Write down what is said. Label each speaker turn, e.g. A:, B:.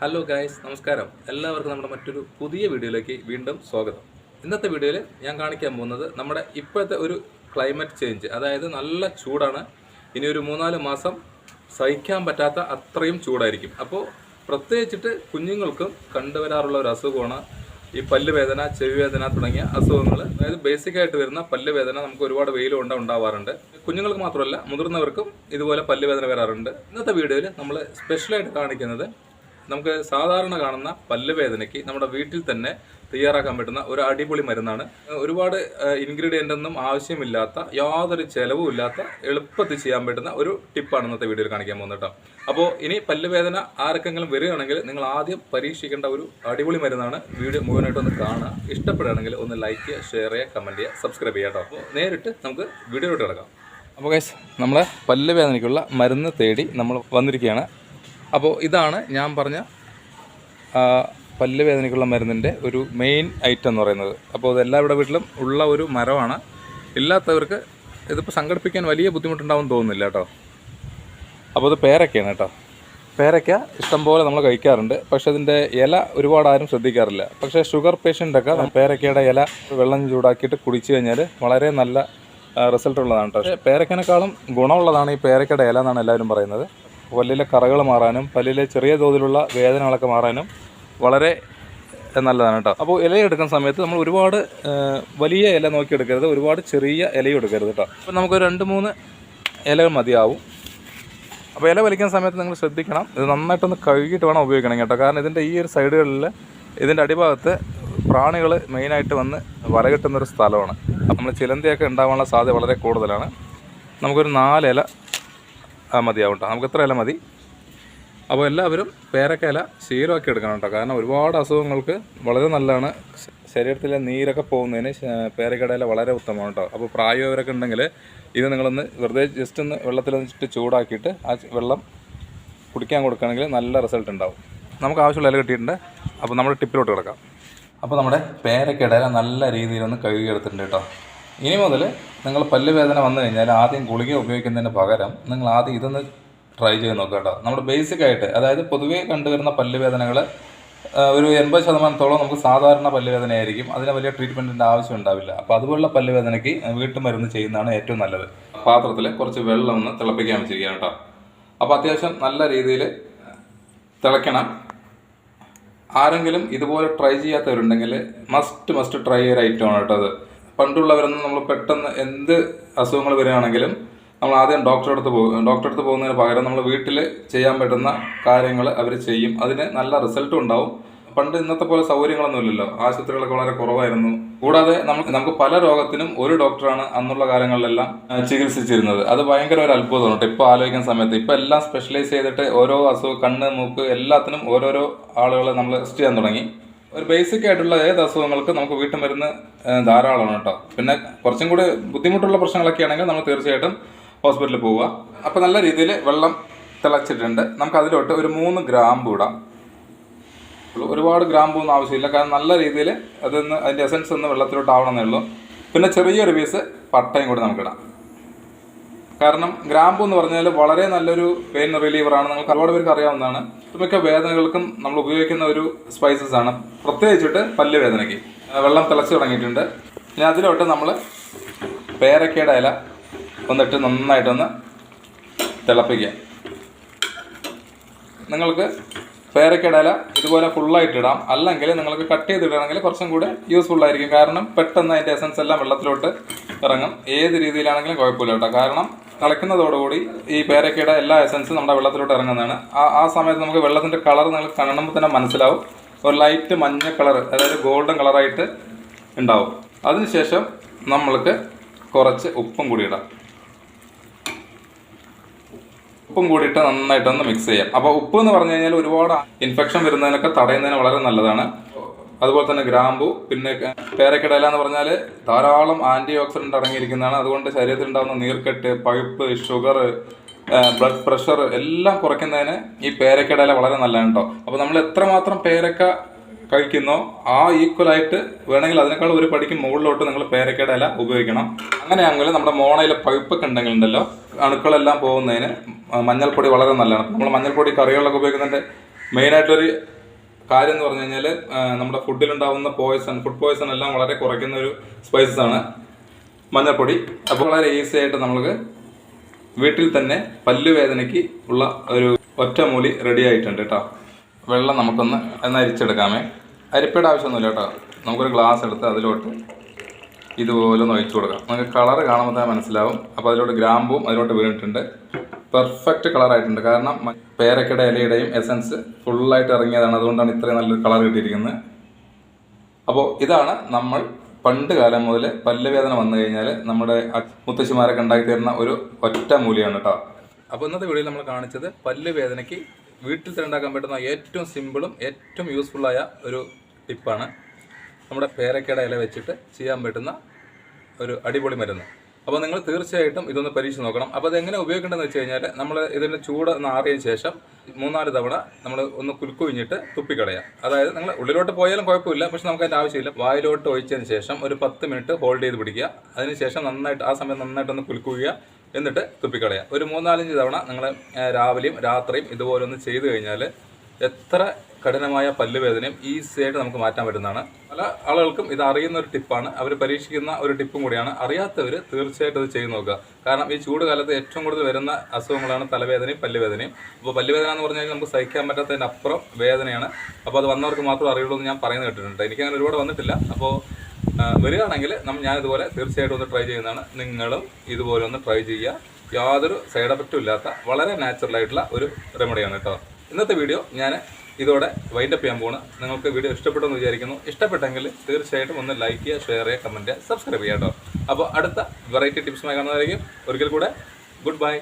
A: Hello guys നമസ്കാരം. എല്ലാവർക്കും നമ്മുടെ മറ്റൊരു പുതിയ വീഡിയോയിലേക്ക് വീണ്ടും സ്വാഗതം. ഇന്നത്തെ വീഡിയോയിൽ ഞാൻ കാണിക്കാൻ പോകുന്നത് നമ്മുടെ ഇപ്പോഴത്തെ ഒരു ക്ലൈമറ്റ് ചേഞ്ച് അതായത് നല്ല ചൂടാണ്. ഇനി ഒരു മൂന്നാൽ മാസം സഹിക്കാൻ പറ്റാത്ത അത്രയും ചൂടായിരിക്കും. അപ്പോൾ പ്രത്യേകിച്ചിട്ട് കുഞ്ഞുങ്ങൾക്കും കണ്ടുവരാറുള്ള ഒരു അസുഖമാണ് ഈ പല്ലുവേദന ചെവിവേദന തുടങ്ങിയ അസുഖങ്ങൾ അതായത് ബേസിക്കായിട്ട് വരുന്ന പല്ലുവേദന നമുക്ക് ഒരുപാട് വെയിൽ കൊണ്ട് ഉണ്ടാവാറുണ്ട്. കുഞ്ഞുങ്ങൾക്ക് മാത്രമല്ല മുതിർന്നവർക്കും ഇതുപോലെ പല്ലുവേദന വരാറുണ്ട്. ഇന്നത്തെ വീഡിയോയിൽ നമ്മൾ സ്പെഷ്യലായിട്ട് കാണിക്കുന്നത് നമുക്ക് സാധാരണ കാണുന്ന പല്ലുവേദനയ്ക്ക് നമ്മുടെ വീട്ടിൽ തന്നെ തയ്യാറാക്കാൻ പറ്റുന്ന ഒരു അടിപൊളി മരുന്നാണ്. ഒരുപാട് ഇൻഗ്രീഡിയന്റ് ഒന്നും ആവശ്യമില്ലാത്ത യാതൊരു ചെലവും ഇല്ലാത്ത എളുപ്പത്തിൽ ചെയ്യാൻ പറ്റുന്ന ഒരു ടിപ്പാണ് ഇന്നത്തെ വീഡിയോയിൽ കാണിക്കാൻ പോകുന്നത് കേട്ടോ. അപ്പോൾ ഇനി പല്ലുവേദന ആർക്കെങ്കിലും വരികയാണെങ്കിൽ നിങ്ങൾ ആദ്യം പരീക്ഷിക്കേണ്ട ഒരു അടിപൊളി മരുന്നാണ്. വീഡിയോ മുഴുവനായിട്ട് ഒന്ന് കാണുക. ഇഷ്ടപ്പെടുകയാണെങ്കിൽ ഒന്ന് ലൈക്ക് ചെയ്യുക ഷെയർ ചെയ്യുക കമന്റ് ചെയ്യുക സബ്സ്ക്രൈബ് ചെയ്യുക കേട്ടോ. അപ്പോൾ നേരിട്ട് നമുക്ക് വീഡിയോയിലോട്ട് കിടക്കാം. അപ്പോൾ ഗൈസ് നമ്മളെ പല്ലുവേദനയ്ക്കുള്ള മരുന്ന് തേടി നമ്മൾ വന്നിരിക്കുകയാണ്. അപ്പോൾ ഇതാണ് ഞാൻ പറഞ്ഞ പല്ല് വേദനയ്ക്കുള്ള മരുന്നിന്റെ ഒരു മെയിൻ ഐറ്റം എന്ന് പറയുന്നത്. അപ്പോൾ ഇത് എല്ലാവരുടെ വീട്ടിലും ഉള്ള ഒരു മരമാണ്. ഇല്ലാത്തവർക്ക് ഇതിപ്പോൾ സംഘടിപ്പിക്കാൻ വലിയ ബുദ്ധിമുട്ടുണ്ടാവും തോന്നുന്നില്ല കേട്ടോ. അപ്പോൾ ഇത് പേരക്കയാണ് കേട്ടോ. പേരയ്ക്ക ഇഷ്ടംപോലെ നമ്മൾ കഴിക്കാറുണ്ട്. പക്ഷേ അതിന്റെ ഇല ഒരുപാട് ആരും ശ്രദ്ധിക്കാറില്ല. പക്ഷേ ഷുഗർ പേഷ്യന്റൊക്കെ പേരക്കയുടെ ഇല വെള്ളം ചൂടാക്കിയിട്ട് കുടിച്ചു കഴിഞ്ഞാൽ വളരെ നല്ല റിസൾട്ട് ഉള്ളതാണ് കേട്ടോ. പേരക്കനേക്കാളും ഗുണമുള്ളതാണ് ഈ പേരക്കയുടെ ഇല എന്നാണ് എല്ലാവരും പറയുന്നത്. പല്ലിലെ കറകൾ മാറാനും പല്ലിലെ ചെറിയ തോതിലുള്ള വേദനകളൊക്കെ മാറാനും വളരെ നല്ലതാണ് കേട്ടോ. അപ്പോൾ ഇല എടുക്കുന്ന സമയത്ത് നമ്മൾ ഒരുപാട് വലിയ ഇല നോക്കി എടുക്കരുത് ഒരുപാട് ചെറിയ ഇലയും എടുക്കരുത് കേട്ടോ. അപ്പോൾ നമുക്ക് രണ്ട് മൂന്ന് ഇലകൾ മതിയാവും. അപ്പോൾ ഇല വലിക്കുന്ന സമയത്ത് നിങ്ങൾ ശ്രദ്ധിക്കണം ഇത് നന്നായിട്ടൊന്ന് കഴുകിയിട്ട് വേണം ഉപയോഗിക്കണം കേട്ടോ. കാരണം ഇതിന്റെ ഈ ഒരു സൈഡുകളിൽ ഇതിന്റെ അടിഭാഗത്ത് പ്രാണികൾ മെയിനായിട്ട് വന്ന് വല കിട്ടുന്നൊരു സ്ഥലമാണ്. നമ്മൾ ചിലന്തിയൊക്കെ ഉണ്ടാവാനുള്ള സാധ്യത വളരെ കൂടുതലാണ്. നമുക്കൊരു നാലില മതിയാവും കേട്ടോ നമുക്ക് എത്ര ഇല മതി? അപ്പോൾ എല്ലാവരും പേരക്ക ഇല ശീലമാക്കി എടുക്കണം കേട്ടോ കാരണം ഒരുപാട് അസുഖങ്ങൾക്ക് വളരെ നല്ലതാണ് ശരീരത്തിലെ നീരൊക്കെ പോകുന്നതിന് ഇല വളരെ ഉത്തമമാണ് കേട്ടോ അപ്പോൾ പ്രായമായവരൊക്കെ ഉണ്ടെങ്കിൽ ഇത് നിങ്ങളൊന്ന് വെറുതെ ജസ്റ്റ് ഒന്ന് വെള്ളത്തിലൊന്നിട്ട് ചൂടാക്കിയിട്ട് ആ വെള്ളം കുടിക്കാൻ കൊടുക്കുകയാണെങ്കിൽ നല്ല റിസൾട്ട് ഉണ്ടാവും. നമുക്ക് ആവശ്യമുള്ള ഇല കിട്ടിയിട്ടുണ്ട്. അപ്പോൾ നമ്മുടെ ടിപ്പിലോട്ട് കിടക്കാം. അപ്പോൾ നമ്മുടെ പേരക്കയുടെ ഇല നല്ല രീതിയിലൊന്ന് കഴുകി എടുത്തിട്ടുണ്ട് കേട്ടോ ഇനി മുതൽ നിങ്ങൾ പല്ല് വേദന വന്നു കഴിഞ്ഞാൽ ആദ്യം ഗുളിക ഉപയോഗിക്കുന്നതിന് പകരം നിങ്ങൾ ആദ്യം ഇതൊന്ന് ട്രൈ ചെയ്ത് നോക്കുക കേട്ടോ. നമ്മുടെ ബേസിക് ആയിട്ട് അതായത് പൊതുവേ കണ്ടുവരുന്ന പല്ല് വേദനകൾ ഒരു എൺപത് ശതമാനത്തോളം നമുക്ക് സാധാരണ പല്ലുവേദന ആയിരിക്കും അതിന് വലിയ ട്രീറ്റ്മെന്റിന്റെ ആവശ്യം ഉണ്ടാവില്ല. അപ്പോൾ അതുപോലുള്ള പല്ലുവേദനയ്ക്ക് വീട്ടുമരുന്ന് ചെയ്യുന്നതാണ് ഏറ്റവും നല്ലത്. പാത്രത്തിൽ കുറച്ച് വെള്ളം ഒന്ന് തിളപ്പിക്കാൻ വെച്ചിരിക്കുകയാണ് കേട്ടോ. അപ്പോൾ അത്യാവശ്യം നല്ല രീതിയിൽ തിളയ്ക്കണം. ആരെങ്കിലും ഇതുപോലെ ട്രൈ ചെയ്യാത്തവരുണ്ടെങ്കിൽ മസ്റ്റ് മസ്റ്റ് ട്രൈ ഐറ്റം ഐറ്റമാണ് കേട്ടോ അത്. പണ്ടുള്ളവരൊന്നും നമ്മൾ പെട്ടെന്ന് എന്ത് അസുഖങ്ങൾ വരികയാണെങ്കിലും നമ്മൾ ആദ്യം ഡോക്ടറെ അടുത്ത് പോകും. ഡോക്ടറെ അടുത്ത് പോകുന്നതിന് പകരം നമ്മൾ വീട്ടിൽ ചെയ്യാൻ പറ്റുന്ന കാര്യങ്ങൾ അവർ ചെയ്യും. അതിന് നല്ല റിസൾട്ടും ഉണ്ടാവും. പണ്ട് ഇന്നത്തെ പോലെ സൗകര്യങ്ങളൊന്നും ഇല്ലല്ലോ. ആശുപത്രികളൊക്കെ വളരെ കുറവായിരുന്നു. കൂടാതെ നമ്മൾ നമുക്ക് പല രോഗത്തിനും ഒരു ഡോക്ടറാണ് അന്നുള്ള കാലങ്ങളിലെല്ലാം ചികിത്സിച്ചിരുന്നത്. അത് ഭയങ്കര ഒരു അത്ഭുതമാണ് കേട്ടോ. ഇപ്പോൾ ആലോചിക്കുന്ന സമയത്ത് ഇപ്പോൾ എല്ലാം സ്പെഷ്യലൈസ് ചെയ്തിട്ട് ഓരോ അസുഖം കണ്ണ് മൂക്ക് എല്ലാത്തിനും ഓരോരോ ആളുകളെ നമ്മൾ ചെയ്യാൻ തുടങ്ങി. ഒരു ബേസിക് ആയിട്ടുള്ള ഏത് അസുഖങ്ങൾക്ക് നമുക്ക് വീട്ടിൽ മരുന്ന് ധാരാളമാണ് കേട്ടോ. പിന്നെ കുറച്ചും കൂടി ബുദ്ധിമുട്ടുള്ള പ്രശ്നങ്ങളൊക്കെ ആണെങ്കിൽ നമ്മൾ തീർച്ചയായിട്ടും ഹോസ്പിറ്റലിൽ പോവുക. അപ്പോൾ നല്ല രീതിയിൽ വെള്ളം തിളച്ചിട്ടുണ്ട്. നമുക്ക് അതിലോട്ട് ഒരു മൂന്ന് ഗ്രാമ്പ് ഇടാം. ഒരുപാട് ഗ്രാമ്പ് ഒന്നും ആവശ്യമില്ല. കാരണം നല്ല രീതിയിൽ അതൊന്ന് അതിന്റെ എസൻസ് ഒന്ന് വെള്ളത്തിലോട്ട് ആവണമെന്നേ ഉള്ളൂ. പിന്നെ ചെറിയൊരു പീസ് പട്ടയും കൂടി നമുക്കിടാം കാരണം ഗ്രാമ്പു എന്ന് പറഞ്ഞാൽ വളരെ നല്ലൊരു പെയിൻ റിലീവറാണ് നിങ്ങൾക്ക് ഒരുപാട് പേർക്ക് അറിയാവുന്നതാണ്. മിക്ക വേദനകൾക്കും നമ്മൾ ഉപയോഗിക്കുന്ന ഒരു സ്പൈസസ് ആണ്. പ്രത്യേകിച്ചിട്ട് പല്ല് വേദനയ്ക്ക് വെള്ളം തിളച്ച് തുടങ്ങിയിട്ടുണ്ട്. ഇനി അതിലോട്ട് നമ്മൾ പേരക്കയുടെ ഇല ഒന്നിട്ട് നന്നായിട്ടൊന്ന് തിളപ്പിക്കുക. നിങ്ങൾക്ക് പേരക്കയുടെ ഇല ഇതുപോലെ ഫുള്ളായിട്ട് ഇടാം. അല്ലെങ്കിൽ നിങ്ങൾക്ക് കട്ട് ചെയ്തിടണമെങ്കിൽ കുറച്ചും കൂടെ യൂസ്ഫുൾ ആയിരിക്കും. കാരണം പെട്ടെന്ന് അതിന്റെ എസൻസ് എല്ലാം വെള്ളത്തിലോട്ട് ഇറങ്ങും. ഏത് രീതിയിലാണെങ്കിലും കുഴപ്പമില്ല കേട്ടോ. കാരണം തിളയ്ക്കുന്നതോടുകൂടി ഈ പേരക്കയുടെ എല്ലാ എസൻസും നമ്മുടെ വെള്ളത്തിലോട്ട് ഇറങ്ങുന്നതാണ്. ആ ആ സമയത്ത് നമുക്ക് വെള്ളത്തിന്റെ കളർ നിങ്ങൾക്ക് കാണുമ്പോൾ തന്നെ മനസ്സിലാവും. ഒരു ലൈറ്റ് മഞ്ഞ കളർ അതായത് ഗോൾഡൻ കളറായിട്ട് ഉണ്ടാവും. അതിനുശേഷം നമ്മൾക്ക് കുറച്ച് ഉപ്പും കൂടി ഇടാം. ഉപ്പും കൂടിയിട്ട് നന്നായിട്ടൊന്ന് മിക്സ് ചെയ്യാം. അപ്പോൾ ഉപ്പ് എന്ന് പറഞ്ഞു കഴിഞ്ഞാൽ ഒരുപാട് ഇൻഫെക്ഷൻ വരുന്നതിനൊക്കെ തടയുന്നതിന് വളരെ നല്ലതാണ്. അതുപോലെ തന്നെ ഗ്രാമ്പു പിന്നെ പേരക്കടല എന്ന് പറഞ്ഞാൽ ധാരാളം ആന്റി ഓക്സിഡന്റ് അടങ്ങിയിരിക്കുന്നതാണ്. അതുകൊണ്ട് ശരീരത്തിൽ ഉണ്ടാകുന്ന നീർക്കെട്ട് പഴുപ്പ് ഷുഗർ ബ്ലഡ് പ്രഷർ എല്ലാം കുറയ്ക്കുന്നതിന് ഈ പേരക്കടല വളരെ നല്ലതാണ് കേട്ടോ അപ്പോൾ നമ്മൾ എത്രമാത്രം പേരക്ക കഴിക്കുന്നോ ആ ഈക്വലായിട്ട് വേണമെങ്കിൽ അതിനേക്കാൾ ഒരു പടിക്ക് മുകളിലോട്ട് നിങ്ങൾ പേരക്കയുടെ ഇല ഉപയോഗിക്കണം. അങ്ങനെയാണെങ്കിൽ നമ്മുടെ മോണയിലെ പഴുപ്പൊക്കെ ഉണ്ടെങ്കിൽ ഉണ്ടല്ലോ അണുക്കളെല്ലാം പോകുന്നതിന് മഞ്ഞൾപ്പൊടി വളരെ നല്ലതാണ്. നമ്മൾ മഞ്ഞൾപ്പൊടി കറികളിലൊക്കെ ഉപയോഗിക്കുന്നതിന്റെ മെയിനായിട്ടൊരു കാര്യം എന്ന് പറഞ്ഞു കഴിഞ്ഞാൽ നമ്മുടെ ഫുഡിലുണ്ടാവുന്ന പോയ്സൺ ഫുഡ് പോയ്സൺ എല്ലാം വളരെ കുറയ്ക്കുന്ന ഒരു സ്പൈസസ് ആണ് മഞ്ഞൾപ്പൊടി. അപ്പോൾ വളരെ ഈസി ആയിട്ട് നമുക്ക് വീട്ടിൽ തന്നെ പല്ലുവേദനയ്ക്ക് ഉള്ള ഒരു ഒറ്റമൂലി റെഡി ആയിട്ടുണ്ട് കേട്ടോ. വെള്ളം നമുക്കൊന്ന് ഒന്ന് അരിച്ചെടുക്കാമേ. അരിപ്പയുടെ ആവശ്യമൊന്നുമില്ല കേട്ടോ. നമുക്കൊരു ഗ്ലാസ് എടുത്ത് അതിലോട്ട് ഇതുപോലെ ഒന്ന് ഒഴിച്ചു കൊടുക്കാം. നമുക്ക് കളറ് കാണുമ്പോൾ തന്നെ മനസ്സിലാവും. അപ്പോൾ അതിലോട്ട് ഗ്രാമ്പും അതിലോട്ട് വീണിട്ടുണ്ട്. പെർഫെക്റ്റ് കളറായിട്ടുണ്ട് കാരണം പേരക്കയുടെ ഇലയുടെയും എസൻസ് ഫുള്ളായിട്ട് ഇറങ്ങിയതാണ്. അതുകൊണ്ടാണ് ഇത്രയും നല്ലൊരു കളർ കിട്ടിയിരിക്കുന്നത്. അപ്പോൾ ഇതാണ് നമ്മൾ പണ്ട് കാലം മുതൽ പല്ലുവേദന വന്നു കഴിഞ്ഞാൽ നമ്മുടെ മുത്തശ്ശിമാരൊക്കെ ഉണ്ടാക്കി തരുന്ന ഒരു ഒറ്റ മൂലിയാണ് കേട്ടോ അപ്പോൾ ഇന്നത്തെ വീഡിയോയിൽ നമ്മൾ കാണിച്ചത് പല്ലുവേദനയ്ക്ക് വീട്ടിൽ തന്നെ ഉണ്ടാക്കാൻ പറ്റുന്ന ഏറ്റവും സിമ്പിളും ഏറ്റവും യൂസ്ഫുള്ളായ ഒരു ടിപ്പാണ്. നമ്മുടെ പേരക്കയുടെ ഇല വെച്ചിട്ട് ചെയ്യാൻ പറ്റുന്ന ഒരു അടിപൊളി മരുന്ന്. അപ്പോൾ നിങ്ങൾ തീർച്ചയായിട്ടും ഇതൊന്ന് പരീക്ഷിച്ച് നോക്കണം. അപ്പോൾ അതെങ്ങനെ ഉപയോഗിക്കേണ്ടതെന്ന് വെച്ച് കഴിഞ്ഞാൽ നമ്മൾ ഇതിന്റെ ചൂട് ഒന്ന് ആറിയതിന് ശേഷം മൂന്നാൽ തവണ നമ്മൾ ഒന്ന് കുലുക്കുവിഞ്ഞിട്ട് തുപ്പിക്കളയാം. അതായത് നിങ്ങൾ ഉള്ളിലോട്ട് പോയാലും കുഴപ്പമില്ല പക്ഷെ നമുക്ക് അതിന്റെ ആവശ്യമില്ല. വായിലോട്ട് ഒഴിച്ചതിന് ശേഷം ഒരു പത്ത് മിനിറ്റ് ഹോൾഡ് ചെയ്ത് പിടിക്കുക. അതിനുശേഷം നന്നായിട്ട് ആ സമയം നന്നായിട്ടൊന്ന് കുലുക്കുക എന്നിട്ട് തുപ്പിക്കളയാം ഒരു മൂന്നാലഞ്ച് തവണ നിങ്ങൾ രാവിലെയും രാത്രിയും ഇതുപോലെ ഒന്ന് ചെയ്തു കഴിഞ്ഞാൽ എത്ര കഠിനമായ പല്ലുവേദനയും ഈസി ആയിട്ട് നമുക്ക് മാറ്റാൻ പറ്റുന്നതാണ്. പല ആളുകൾക്കും ഇത് അറിയുന്ന ഒരു ടിപ്പാണ്. അവർ പരീക്ഷിക്കുന്ന ഒരു ടിപ്പും കൂടിയാണ്. അറിയാത്തവർ തീർച്ചയായിട്ടും ഇത് ചെയ്തു നോക്കുക. കാരണം ഈ ചൂട് കാലത്ത് ഏറ്റവും കൂടുതൽ വരുന്ന അസുഖങ്ങളാണ് തലവേദനയും പല്ലുവേദനയും. അപ്പോൾ പല്ലുവേദന എന്ന് പറഞ്ഞു കഴിഞ്ഞാൽ നമുക്ക് സഹിക്കാൻ പറ്റാത്തതിന്റെ അപ്പുറം വേദനയാണ്. അപ്പോൾ അത് വന്നവർക്ക് മാത്രം അറിയുള്ളൂ എന്ന് ഞാൻ പറയുന്നത് കേട്ടിട്ടുണ്ട്. എനിക്ക് അങ്ങനെ ഒരുപാട് വന്നിട്ടില്ല. അപ്പോൾ വരികയാണെങ്കിൽ നമ്മൾ ഞാനിതുപോലെ തീർച്ചയായിട്ടും ഒന്ന് ട്രൈ ചെയ്യുന്നതാണ്. നിങ്ങളും ഇതുപോലെ ഒന്ന് ട്രൈ ചെയ്യുക. യാതൊരു സൈഡ് എഫക്റ്റും ഇല്ലാത്ത വളരെ നാച്ചുറൽ ആയിട്ടുള്ള ഒരു റെമഡിയാണ് കേട്ടോ. ഇന്നത്തെ വീഡിയോ ഞാൻ ഇതോടെ വൈൻഡപ്പ് ചെയ്യാൻ പോണ്. നിങ്ങൾക്ക് വീഡിയോ ഇഷ്ടപ്പെട്ടെന്ന് വിചാരിക്കുന്നു. ഇഷ്ടപ്പെട്ടെങ്കിൽ തീർച്ചയായിട്ടും ഒന്ന് ലൈക്ക് ചെയ്യുക ഷെയർ ചെയ്യുക കമന്റ് ചെയ്യുക സബ്സ്ക്രൈബ് ചെയ്യാം കേട്ടോ. അപ്പോൾ അടുത്ത വെറൈറ്റി ടിപ്സുമായി കാണുന്നതായിരിക്കും. ഒരിക്കൽ കൂടെ ഗുഡ് ബൈ